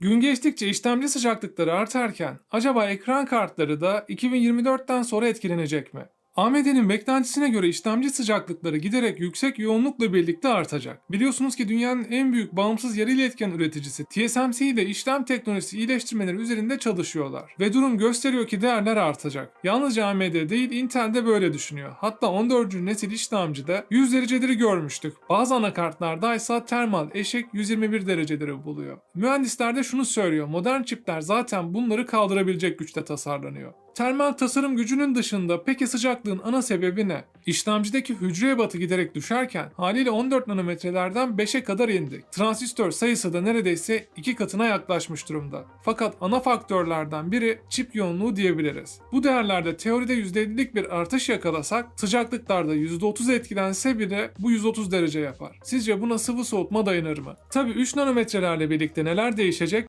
Gün geçtikçe işlemci sıcaklıkları artarken acaba ekran kartları da 2024'ten sonra etkilenecek mi? AMD'nin beklentisine göre işlemci sıcaklıkları giderek yüksek yoğunlukla birlikte artacak. Biliyorsunuz ki dünyanın en büyük bağımsız yarı iletken üreticisi TSMC ile işlem teknolojisi iyileştirmeleri üzerinde çalışıyorlar. Ve durum gösteriyor ki değerler artacak. Yalnızca AMD değil Intel de böyle düşünüyor. Hatta 14. nesil işlemcide 100 dereceleri görmüştük. Bazı anakartlarda ise termal eşik 121 dereceleri buluyor. Mühendisler de şunu söylüyor. Modern çipler zaten bunları kaldırabilecek güçte tasarlanıyor. Termal tasarım gücünün dışında peki sıcaklığın ana sebebi ne? İşlemcideki hücre ebatı giderek düşerken haliyle 14 nanometrelerden 5'e kadar indi. Transistör sayısı da neredeyse 2 katına yaklaşmış durumda. Fakat ana faktörlerden biri çip yoğunluğu diyebiliriz. Bu değerlerde teoride %50'lik bir artış yakalasak sıcaklıklarda %30 etkilense bile bu 130 derece yapar. Sizce buna sıvı soğutma dayanır mı? Tabi 3 nanometrelerle birlikte neler değişecek